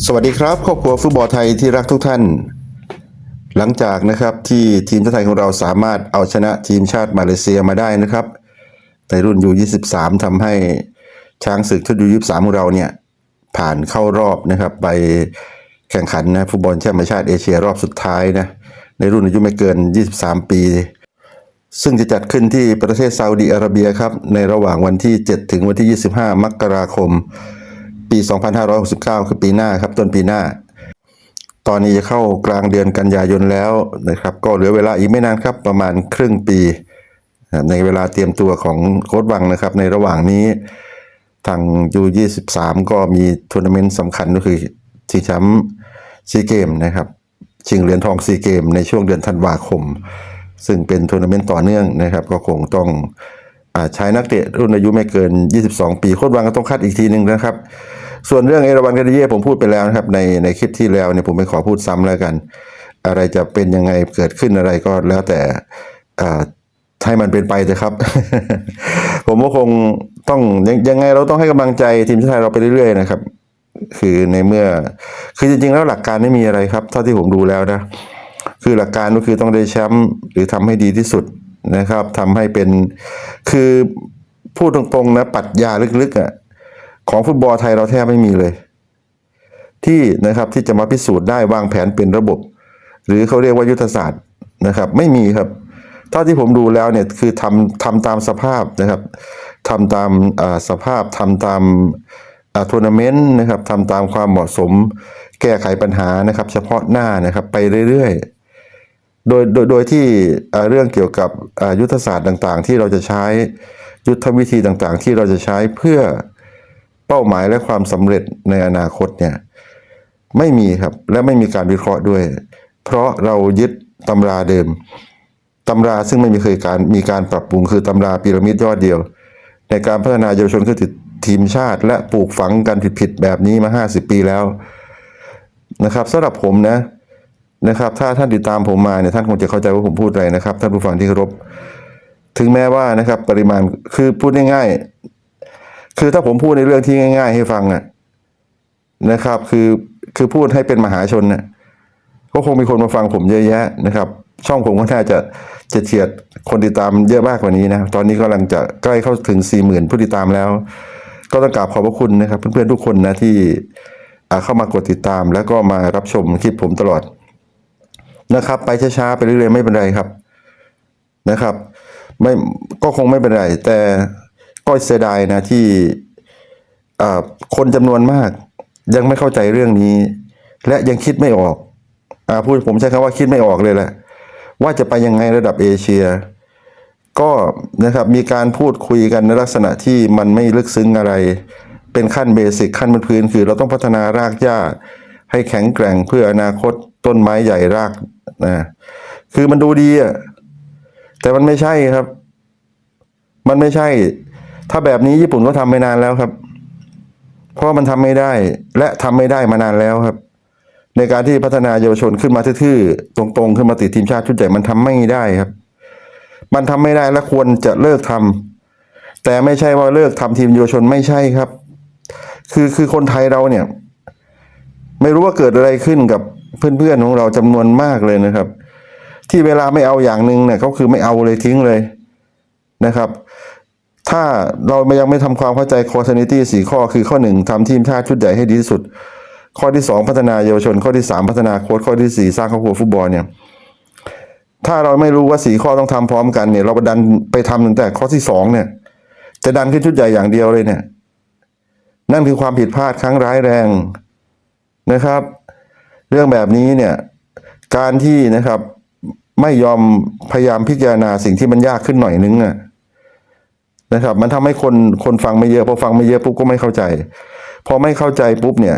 สวัสดีครับครอบครัวฟุตบอลไทยที่รักทุกท่าน หลังจากนะครับที่ทีมชาติไทยของเราสามารถเอาชนะทีมชาติมาเลเซียมาได้นะครับในรุ่นยู23ทำให้ช้างศึกชุดยู23ของเราเนี่ยผ่านเข้ารอบนะครับไปแข่งขันนะฟุตบอลแชมเป์แห่งชาติเอเชียรอบสุดท้ายนะในรุ่นอายุไม่เกิน 23 ปี ซึ่งจะจัดขึ้นที่ประเทศซาอุดีอาระเบียครับในระหว่างวันที่ 7 ถึงวันที่ 25 มกราคม ปี 2569 คือปีหน้าครับต้นปีหน้า ตอนนี้จะเข้ากลางเดือนกันยายนแล้วนะครับ ก็เหลือเวลาอีกไม่นานครับ ประมาณครึ่งปี ในเวลาเตรียมตัวของโค้ชวังนะครับ ในระหว่างนี้ทางยู23ก็มีทัวร์นาเมนต์สำคัญก็คือชิงแชมป์ซีเกมนะครับชิงเหรียญทองซีเกมในช่วงเดือนธันวาคม ซึ่งเป็นทัวร์นาเมนต์ต่อเนื่องนะครับ ก็คงต้องอใช้นักเตะรุ่นอายุไม่เกิน 22 ปี โค้ชวังก็ต้องคัดอีกทีหนึ่งนะครับ ส่วนเรื่องเอราวันกาดิเย่ผมพูดไปแล้วนะครับในในคลิปที่แล้วเนี่ยผมไม่ขอพูดซ้ำแล้วกัน อะไรจะเป็นยังไงเกิดขึ้นอะไรก็แล้วแต่ให้มันเป็นไปเถอะครับ ผมก็คงต้องยังยังไงเราต้องให้กำลังใจทีมชาติไทยเราไปเรื่อยๆนะครับ คือในเมื่อคือจริงๆแล้วหลักการไม่มีอะไรครับ เท่าที่ผมดูแล้วนะคือหลักการก็คือต้องได้แชมป์หรือทำให้ดีที่สุดนะครับทำให้เป็นคือพูดตรงๆนะปรัชญาลึกๆอะ ของฟุตบอลไทยเราแทบไม่มีเลย ที่นะครับที่จะมาพิสูจน์ได้วางแผนเป็นระบบ หรือเขาเรียกว่ายุทธศาสตร์นะครับ ไม่มีครับเท่าที่ผมดูแล้วเนี่ยคือทำทำตามสภาพนะครับทำตามสภาพทำตามอ่าทัวร์นาเมนต์นะครับทำตามความเหมาะสม แก้ไขปัญหานะครับ เฉพาะหน้านะครับไปเรื่อยๆ โดยโดยโดยที่เรื่องเกี่ยวกับยุทธศาสตร์ต่างๆ ที่เราจะใช้ยุทธวิธีต่างๆ ที่เราจะใช้เพื่อ เป้าหมายและความสำเร็จในอนาคตเนี่ยไม่มีครับและไม่มีการวิเคราะห์ด้วย เพราะเรายึดตำราเดิมตำราซึ่งไม่มีเคยการมีการปรับปรุงคือตำราพีระมิดยอดเดียว ในการพัฒนาเยาวชนขึ้นติดทีมชาติ และปลูกฝังกันผิดๆแบบนี้มา 50 ปีแล้วนะครับสำหรับผมนะนะครับ ถ้าท่านติดตามผมมาเนี่ยท่านคงจะเข้าใจว่าผมพูดอะไรนะครับ ท่านผู้ฟังที่เคารพถึงแม้ว่านะครับปริมาณคือพูดง่าย คือถ้าผมพูดในเรื่องที่ง่าย ๆ ให้ฟังอะนะครับ คือคือพูดให้เป็นมหาชนน่ะก็คงมีคนมาฟังผมเยอะแยะนะครับ ช่องผมก็น่าจะจะเฉียดคนติดตามเยอะมากกว่านี้นะ ตอนนี้กำลังจะใกล้เข้าถึง4 0,000ผู้ติดตามแล้ว ก็ต้องกราบขอบพระคุณนะครับ เพื่อนๆทุกคนนะที่เข้ามากดติดตามแล้วก็มารับชมคลิปผมตลอดนะครับ ไปช้าๆไปเรื่อยๆไม่เป็นไรครับนะครับ ไม่ก็คงไม่เป็นไรแต่็เสียดายนะที่คนจำนวนมาก ยังไม่เข้าใจเรื่องนี้ และยังคิดไม่ออกอาพูดผมใช้คำว่าคิดไม่ออกเลยแหละว่าจะไปยังไงระดับเอเชีย ก็นะครับมีการพูดคุยกันในลักษณะที่มันไม่ลึกซึ้งอะไร เป็นขั้นเบสิกขั้นพื้นคือเราต้องพัฒนารากหญ้าให้แข็งแกร่งเพื่ออนาคตต้นไม้ใหญ่รากนะคือมันดูดีอะแต่มันไม่ใช่ครับ มันไม่ใช่ ถ้าแบบนี้ญี่ปุ่นก็ทำไปนานแล้วครับ เพราะมันทำไม่ได้และทำไม่ได้มานานแล้วครับ ในการที่พัฒนาเยาวชนขึ้นมาทื่อๆตรงๆ ขึ้นมาติดทีมชาติชุดใหญ่มันทำไม่ได้ครับ มันทำไม่ได้และควรจะเลิกทำแต่ไม่ใช่ว่าเลิกทำทีมเยาวชนไม่ใช่ครับ คือคือคนไทยเราเนี่ย ไม่รู้ว่าเกิดอะไรขึ้นกับเพื่อนๆของเราจำนวนมากเลยนะครับ ที่เวลาไม่เอาอย่างหนึ่งเนี่ยเขาคือไม่เอาเลยทิ้งเลยนะครับ ถ้าเรายังไม่ทำความเข้าใจ c o ร์ n i t y สี่ข้อคือข้อหนึ่งทำทีมชาติชุดใหญ่ให้ดีที่สุด ข้อที่สองพัฒนาเยาวชน ข้อที่สามพัฒนาโค้ชข้อที่สี่สร้างครอบครัวฟุตบอลเนี่ยถ้าเราไม่รู้ว่าสี่ข้อต้องทำพร้อมกันเนี่ยเราดันไปทำตั้งแต่ข้อที่สองเนี่ย จะดันขึ้นชุดใหญ่อย่างเดียวเลยเนี่ย นั่นคือความผิดพลาดครั้งร้ายแรงนะครับ เรื่องแบบนี้เนี่ย การที่นะครับ ไม่ยอมพยายามพิจารณาสิ่งที่มันยากขึ้นหน่อยนึงน่ะ นะครับ มันทำให้คนคนฟังไม่เยอะพอฟังไม่เยอะปุ๊บก็ไม่เข้าใจ พอไม่เข้าใจปุ๊บเนี่ย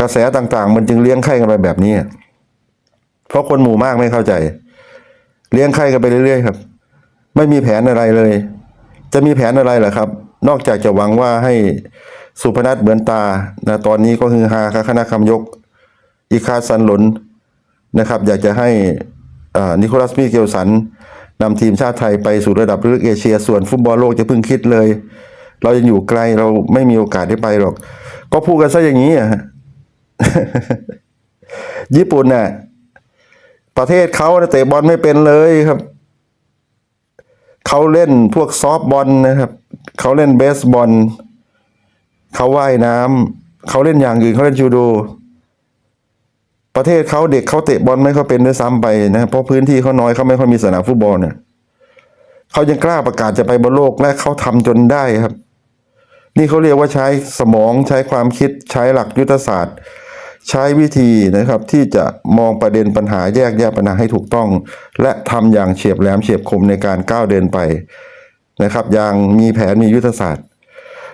กระแสต่างๆ มันจึงเลี้ยงไข่กันไปแบบนี้ เพราะคนหมู่มากไม่เข้าใจ เลี้ยงไข่กันไปเรื่อยๆครับ ไม่มีแผนอะไรเลย จะมีแผนอะไรเหรอครับ นอกจากจะหวังว่าให้สุพนัทเหมือนตานะตอนนี้ก็คือฮาคณะคำยก อีคาซันหลนนะครับ อยากจะให้นิโคลัสมิเกลสัน นำทีมชาติไทยไปสู่ระดับลึกเอเชีย ส่วนฟุตบอลโลกจะพิ่งคิดเลย เรายังอยู่ไกลเราไม่มีโอกาสได้ไปหรอก ก็พูดกันซะอย่างนี้อะฮะญี่ปุ่นน่ะประเทศเขาเตะบอลไม่เป็นเลยครับเขาเล่นพวกซอฟบอลนะครับเขาเล่นเบสบอลเขาว่ายน้ำเขาเล่นอย่างอื่นเขาเล่นจูโด ประเทศเขาเด็กเขาเตะบอลไม่ค่อยเป็นด้วยซ้ำไปนะเพราะพื้นที่เขาน้อยเขาไม่ค่อยมีสนามฟุตบอลเนี่ยเขายังกล้าประกาศจะไปบนโลกและเขาทำจนได้ครับ นี่เขาเรียกว่าใช้สมองใช้ความคิดใช้หลักยุทธศาสตร์ ใช้วิธีนะครับ ที่จะมองประเด็นปัญหาแยกแยะปัญหาให้ถูกต้อง และทำอย่างเฉียบแหลมเฉียบคมในการก้าวเดินไปนะครับ อย่างมีแผนมียุทธศาสตร์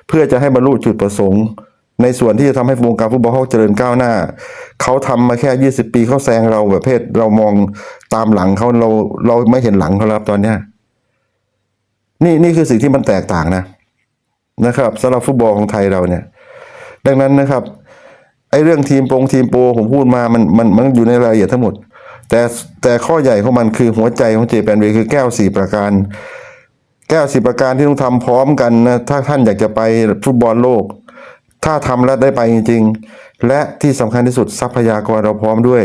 เพื่อจะให้บรรลุจุดประสงค์ ในส่วนที่จะทำให้วงการฟุตบอลเขาเจริญก้าวหน้า เขาทำมาแค่ 20 ปีเขาแซงเราแบบเพศเรามองตามหลังเขาเราเราไม่เห็นหลังเขาแล้วครับตอนเนี้ยนี่นี่คือสิ่งที่มันแตกต่างนะนะครับสำหรับฟุตบอลของไทยเราเนี่ย ดังนั้นนะครับไอ้เรื่องทีมโปรงทีมโปรผมพูดมามันมันมันอยู่ในรายละเอียดทั้งหมด แต่แต่ข้อใหญ่ของมันคือหัวใจของเจแปนเวคือแก้วสี่ประการ แก้วสี่ประการที่ต้องทำพร้อมกันนะถ้าท่านอยากจะไปฟุตบอลโลก ถ้าทำแล้วได้ไปจริง ๆ และที่สำคัญที่สุดทรัพยากรเราพร้อมด้วย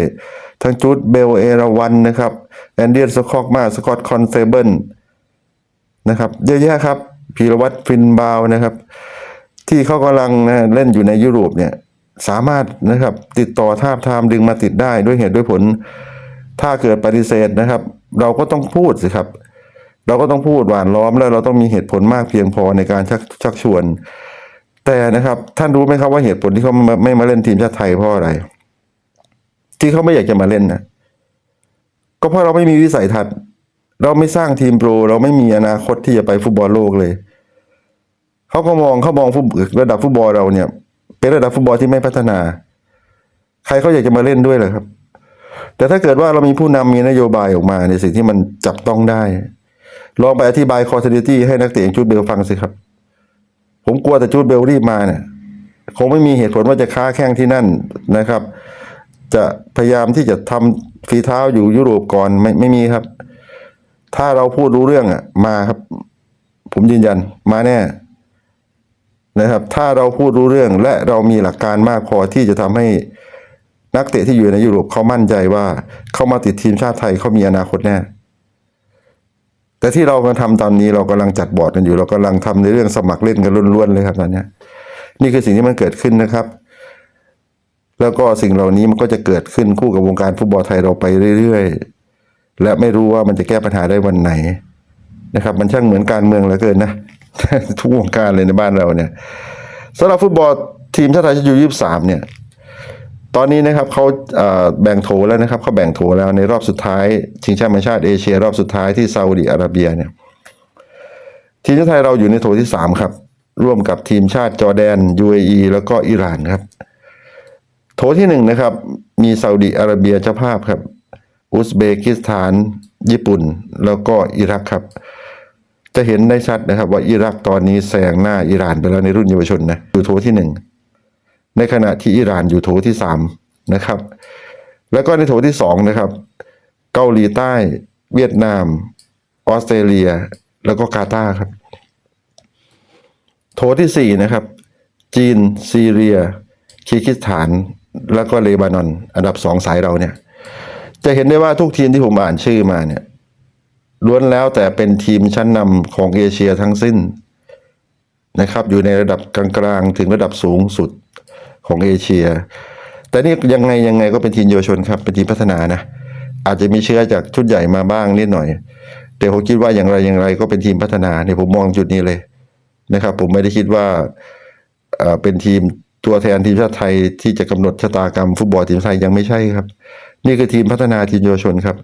ทั้งจุดเบลเอราวันนะครับแอนเดียนสคอกมาสกอตคอนเซเบิลนะครับเยอะแยะครับพีรวัตรฟินบาวนะครับ ที่เขากำลังนะเล่นอยู่ในยุโรปเนี่ยสามารถนะครับติดต่อทาบทามดึงมาติดได้ด้วยเหตุด้วยผล ถ้าเกิดปฏิเสธนะครับ เราก็ต้องพูดสิครับ เราก็ต้องพูดหวานล้อมแล้วเราต้องมีเหตุผลมากเพียงพอในการชักชักชวน แต่นะครับท่านรู้ไหมครับว่าเหตุผลที่เขาไม่ไมมาเล่นทีมชาติไทยเพราะอะไร ที่เขาไม่อยากจะมาเล่นนะก็เพราะเราไม่มีวิสัยทัศน์ เราไม่สร้างทีมโปร เราไม่มีอนาคตที่จะไปฟุตบอลโลกเลย เขาก็มองเขามองฟุตระดับฟุตบอลเราเนี่ย เป็นระดับฟุตบอลที่ไม่พัฒนา ใครเขาอยากจะมาเล่นด้วยเหรอครับ แต่ถ้าเกิดว่าเรามีผู้นำมีนโยบายออกมาในสิ่งที่มันจับต้องได้ ลองไปอธิบายคอร์เทนิตี้ให้นักเตะอย่างจูดเบลฟังสิครับ ผมกลัวแต่จูดเบลรีบมาเนี่ยคงไม่มีเหตุผลว่าจะค้าแข้งที่นั่นนะครับ จะพยายามที่จะทำฝีเท้าอยู่ยุโรปก่อนไม่ไม่มีครับ ถ้าเราพูดรู้เรื่องอะ มาครับ ผมยืนยันมาแน่นะครับ ถ้าเราพูดรู้เรื่องและเรามีหลักการมากพอที่จะทำให้นักเตะที่อยู่ในยุโรปเขามั่นใจว่า เขามาติดทีมชาติไทยเขามีอนาคตแน่ แต่ที่เรากำลังทำตอนนี้เรากำลังจัดบอร์ดกันอยู่เรากำลังทำในเรื่องสมัครเล่นกันล้วนๆเลยครับตอนนี้นี่คือสิ่งที่มันเกิดขึ้นนะครับ แล้วก็สิ่งเหล่านี้มันก็จะเกิดขึ้นคู่กับวงการฟุตบอลไทยเราไปเรื่อยๆ และไม่รู้ว่ามันจะแก้ปัญหาได้วันไหนนะครับ มันช่างเหมือนการเมืองเหลือเกินนะทุกวงการเลยในบ้านเราเนี่ยสำหรับฟุตบอลทีมชาติไทยชุดยูยี่สามเนี่ย ตอนนี้นะครับเขาแบ่งโถแล้วนะครับเขาแบ่งโถแล้วในรอบสุดท้ายชิงแชมป์แห่งชาติเอเชียรอบสุดท้ายที่ซาอุดิอาระเบียเนี่ยทีมชาติไทยเราอยู่ในโถที่สามครับ ร่วมกับทีมชาติจอร์แดน UAE แล้วก็อิหร่านครับ โถที่หนึ่งนะครับมีซาอุดิอาระเบียเจ้าภาพครับ อุซเบกิสถาน ญี่ปุ่น แล้วก็อิรักครับ จะเห็นได้ชัดนะครับว่าอิรักตอนนี้แซงหน้าอิหร่านไปแล้วในรุ่นเยาวชนนะอยู่โถที่หนึ่ง ในขณะที่อิหร่านอยู่โถที่สามนะครับ แล้วก็ในโถที่สองนะครับ เกาหลีใต้ เวียดนาม ออสเตรเลีย แล้วก็กาตาร์ครับ โถที่สี่นะครับ จีน ซีเรียคีร์กิสถาน แล้วก็เลบานอน อันดับสองสายเราเนี่ย จะเห็นได้ว่าทุกทีมที่ผมอ่านชื่อมาเนี่ยล้วนแล้วแต่เป็นทีมชั้นนำของเอเชียทั้งสิ้นนะครับ อยู่ในระดับกลางๆ ถึงระดับสูงสุด ของเอเชีย แต่นี่ยังไงยังไงก็เป็นทีมเยาวชนครับ เป็นทีมพัฒนานะ อาจจะมีเชื้อจากชุดใหญ่มาบ้างนิดหน่อย แต่ผมคิดว่าอย่างไรอย่างไรก็เป็นทีมพัฒนาเนี่ยผมมองจุดนี้เลยนะครับ ผมไม่ได้คิดว่าเป็นทีมตัวแทนทีมชาติไทยที่จะกำหนดชะตากรรมฟุตบอลทีมไทยยังไม่ใช่ครับ นี่คือทีมพัฒนาทีมเยาวชนครับ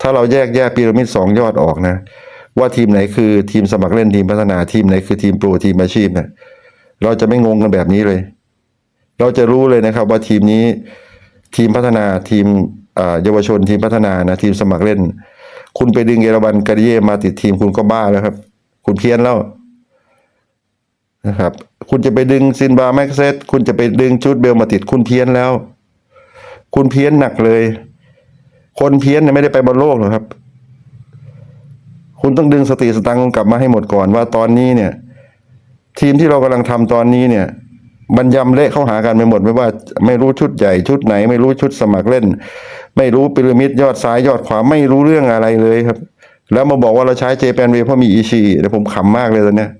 ถ้าเราแยกแยกพีระมิดสองยอดออกนะ ว่าทีมไหนคือทีมสมัครเล่นทีมพัฒนาทีมไหนคือทีมโปรทีมอาชีพเนี่ยเราจะไม่งงกันแบบนี้เลย เราจะรู้เลยนะครับว่าทีมนี้ทีมพัฒนาทีมเยาวชนทีมพัฒนานะทีมสมัครเล่น คุณไปดึงเยอรมันกาเดียมาติดทีมคุณก็บ้าแล้วครับ คุณเพี้ยนแล้วนะครับ คุณจะไปดึงซินบาแม็กเซตคุณจะไปดึงชุดเบลมาติดคุณเพี้ยนแล้ว คุณเพี้ยนหนักเลย คนเพี้ยนเนี่ยไม่ได้ไปบอลโลกหรอกครับ คุณต้องดึงสติสตังค์กลับมาให้หมดก่อนว่าตอนนี้เนี่ย ทีมที่เรากำลังทำตอนนี้เนี่ย มันยำเละเข้าหากันไปหมดไม่ว่าไม่รู้ชุดใหญ่ชุดไหน ไม่รู้ชุดสมัครเล่น ไม่รู้พีระมิดยอดซ้ายยอดขวาไม่รู้เรื่องอะไรเลยครับ แล้วมาบอกว่าเราใช้เจแปนเวเพราะมีอีชีเดี๋ยวผมขำมากเลยตอนเนี้ย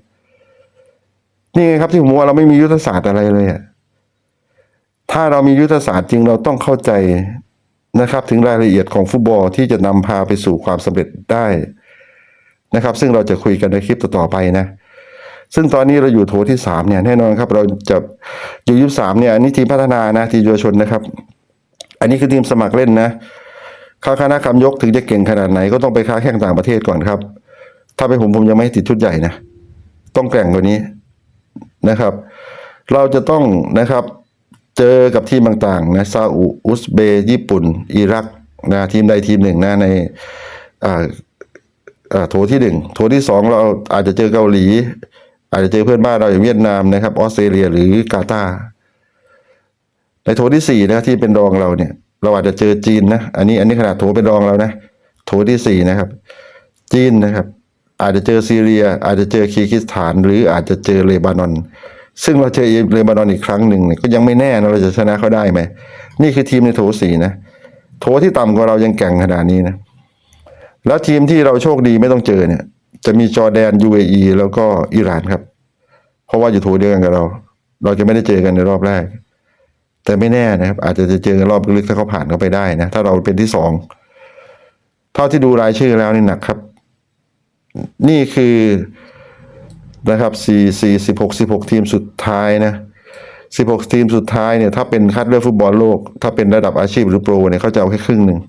นี่ไงครับที่ผมว่าเราไม่มียุทธศาสตร์อะไรเลยอะถ้าเรามียุทธศาสตร์จริงเราต้องเข้าใจนะครับ ถึงรายละเอียดของฟุตบอลที่จะนำพาไปสู่ความสำเร็จได้นะครับ ซึ่งเราจะคุยกันในคลิปต่อๆไปนะ ซึ่งตอนนี้เราอยู่โถที่สามเนี่ยแน่นอนครับเราจะอยู่ยุคสามเนี่ยอันนี้ทีมพัฒนานะทีมเยาวชนนะครับ อันนี้คือทีมสมัครเล่นนะค้าคณะคำยกถึงจะเก่งขนาดไหนก็ต้องไปค้าแข่งต่างประเทศก่อนครับ ถ้าเป็นผมผมยังไม่ติดชุดใหญ่นะต้องแกร่งกว่านี้นะครับ เราจะต้องนะครับเจอกับทีมต่างๆนะซาอุอุซเบย์ญี่ปุ่น อิรักนะทีมใดทีมหนึ่งนะในอ่าอ่าโถที่หนึ่งโถที่สองเราอาจจะเจอเกาหลี อาจจะเจอเพื่อนบ้านเราอย่างเวียดนามนะครับออสเตรเลียหรือกาตาร์ในโถที่สี่นะที่เป็นรองเราเนี่ย เราอาจจะเจอจีนนะอันนี้อันนี้ขนาดโถเป็นรองเรานะโถที่สี่นะครับ จีนนะครับ อาจจะเจอซีเรีย อาจจะเจอคีร์กิสถาน หรืออาจจะเจอเลบานอน ซึ่งเราเจอเลบานอนอีกครั้งหนึ่งก็ยังไม่แน่นะเราจะชนะเขาได้ไหมนี่คือทีมในโถสี่นะโถที่ต่ำกว่าเรายังแก่งขนาดนี้นะแล้วทีมที่เราโชคดีไม่ต้องเจอเนี่ย จะมีจอแดน UAE แล้วก็อิหร่านครับ เพราะว่าอยู่โถเดียวกันกับเรา เราจะไม่ได้เจอกันในรอบแรก แต่ไม่แน่นะครับ อาจจะจะเจอกันรอบลึกถ้าเขาผ่านเขาไปได้นะ ถ้าเราเป็นที่สองเท่าที่ดูรายชื่อแล้วนี่หนักครับ นี่คือนะครับสี่สี่สิบหกสิบหกทีมสุดท้ายนะสิบหกทีมสุดท้ายเนี่ยถ้าเป็นคัดเลือกฟุตบอลโลก ถ้าเป็นระดับอาชีพหรือโปรเนี่ยเขาจะเอาแค่ครึ่งหนึ่ง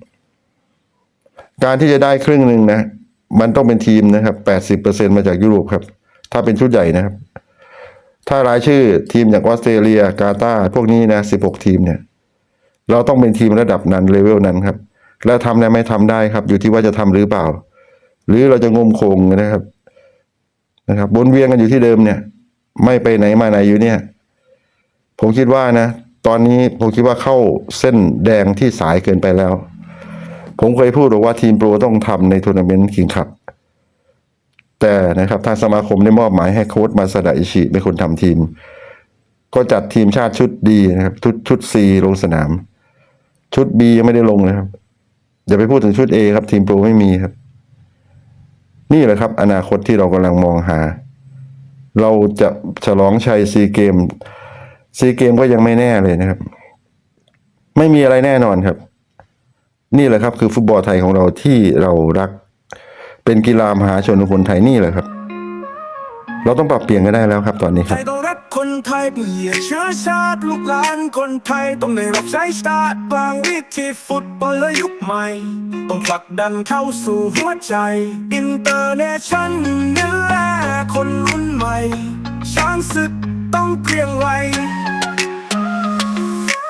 การที่จะได้ครึ่งหนึ่งนะ มันต้องเป็นทีมนะครับแปดสิบเปอร์เซ็นมาจากยุโรปครับ ถ้าเป็นชุดใหญ่นะครับ ถ้ารายชื่อทีมอย่างออสเตรเลีย กาตาร์พวกนี้นะสิบหกทีมเนี่ย เราต้องเป็นทีมระดับนั้นเลเวลนั้นครับ แล้วทำได้ไหมทำได้ครับ อยู่ที่ว่าจะทำหรือเปล่า หรือเราจะงมคงนะครับ นะครับวนเวียนกันอยู่ที่เดิมเนี่ย ไม่ไปไหนมาไหนอยู่เนี่ย ผมคิดว่านะ ตอนนี้ผมคิดว่าเข้าเส้นแดงที่สายเกินไปแล้ว ผมเคยพูดบอกว่าทีมโปรต้องทำในทัวร์นาเมนต์คิงคัพแต่นะครับทางสมาคมได้มอบหมายให้โค้ชมาสดาอิชิเป็นคนทำทีม ก็จัดทีมชาติชุดดีนะครับ ชุดชุดซีลงสนาม ชุดบียังไม่ได้ลงนะครับอย่าไปพูดถึงชุด A ครับ ทีมโปรไม่มีครับ นี่แหละครับ อนาคตที่เรากำลังมองหา เราจะฉลองชัยซีเกมซีเกมก็ยังไม่แน่เลยนะครับ ไม่มีอะไรแน่นอนครับ นี่แหละครับคือฟุตบอลไทยของเราที่เรารัก เป็นกีฬามหาชนของคนไทยนี่แหละครับ เราต้องปรับเปลี่ยนกันได้แล้วครับตอนนี้คไทรับ ยต้องรักคนไทยเป็นเหยียดเชื้อชาติลูกหลานคนไทยต้องได้รับใช้ชาติบางวิธีฟุตบอลและยุคใหม่ ต้องผลักดันเข้าสู่หัวใจ อินเตอร์เนชั่นนี่แหละคนรุ่นใหม่ ช้างศึกต้องเกรียงไกร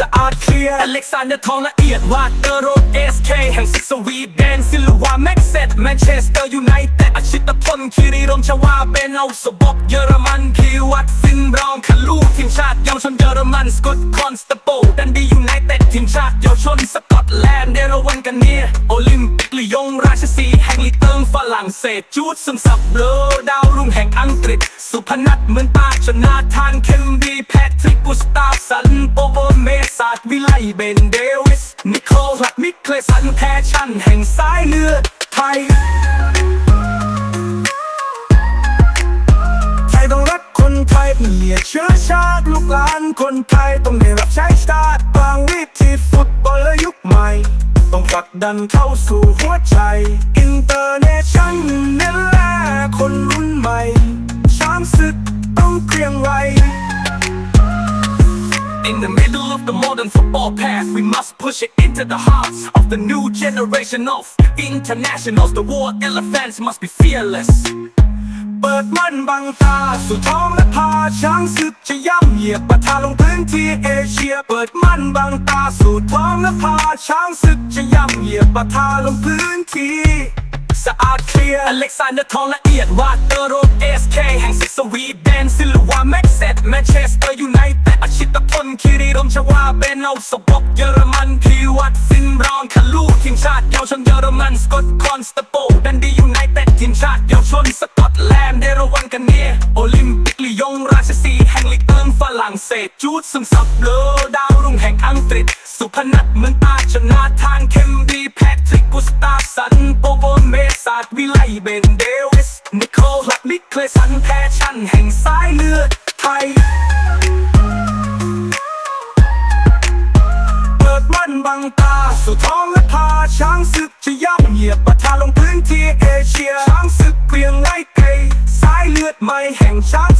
สะอาดเคลียร์อเล็กซานเดอร์ทองละเอียดวาดเตอร์โรดเอสเคแห่งซิกสวีเดนซิลวาแม็กเซตแมนเชสเตอร์ยูไนเต็ดอาชิตพลคิริรมชวาเป็นเอาสบกเยอรมันคีวัดฟินบรองคาลูทีมชาติเยาวชนเยอรมันสกอตคอนสเตโปดันดียูไนเต็ดทีมชาติเยาวชนสกอตแลนด์เดรวันกันเนียโอลิมปิกลียงราชสีแห่งลีเติงฝรั่งเศสจูดซึมซับเลอดาวรุ่งแห่งอังกฤษ สุพนัทเหมือนตาชนาธานเคมดีแพทริกกุสตาสันโปโบเมศาสตร์วิไลเบนเดวิส นิโคลัดมิเคลสันแพชชั่นแห่งสายเลือดไทย ไทยต้องรักคนไทยเป็นเหยียเชื้อชาติลูกหลานคนไทยต้องได้รับใช้ชาติบางวิธีฟุตบอลยุคใหม่ ต้องผลักดันเข้าสู่หัวใจ อินเตอร์ into the hearts of the new generation of internationals. The war elephants must be fearless. เปิดมันบังตา สู่ท้องและพาช้างศึกจะย่ำเหยียบปะทาลงพื้นที่เอเชีย เปิดมันบังตา สู่ท้องและพาช้างศึกจะย่ำเหยียบปะทาลงพื้นที่ ลียอเล็กซานเดอร์ทองละเอียดวาเตอร์โรดเอสเคแห่งสิสวีเดนซิลวาแม็กเซตแมนเชสเตอร์ยูไนเต็ดอาชิตพลคิริรมชวาเบนเอาสปอกเยอรมันพีวัตฟินราวน์คาลูทีมชาติเยาวชนเยอรมันสกอตคอนสเตโปดันดียูไนเต็ดทีมชาติเยาวชนสกอตแลนด์เดรวันกันเนียโอลิมปิกลียงราชสีแห่งลีกเอิงฝรั่งเศสจูดซึมซับเลอดาวรุ่งแห่งอังกฤษ สุพนัทเมืองตาชนะทานเคมดีแพทริกกุสตาสันโปโบเมสาด ไลเบนเดวิส นิโคลลักลิเคลสันแพชชั่นแห่งสายเลือดไทย เปิดมันบังตา สู่ท้องและพาช้างศึกจะย่ำเหยียบประทาลงพื้นที่เอเชีย ช้างศึกเพียงไล่เกยสายเลือดใหม่แห่งช้าง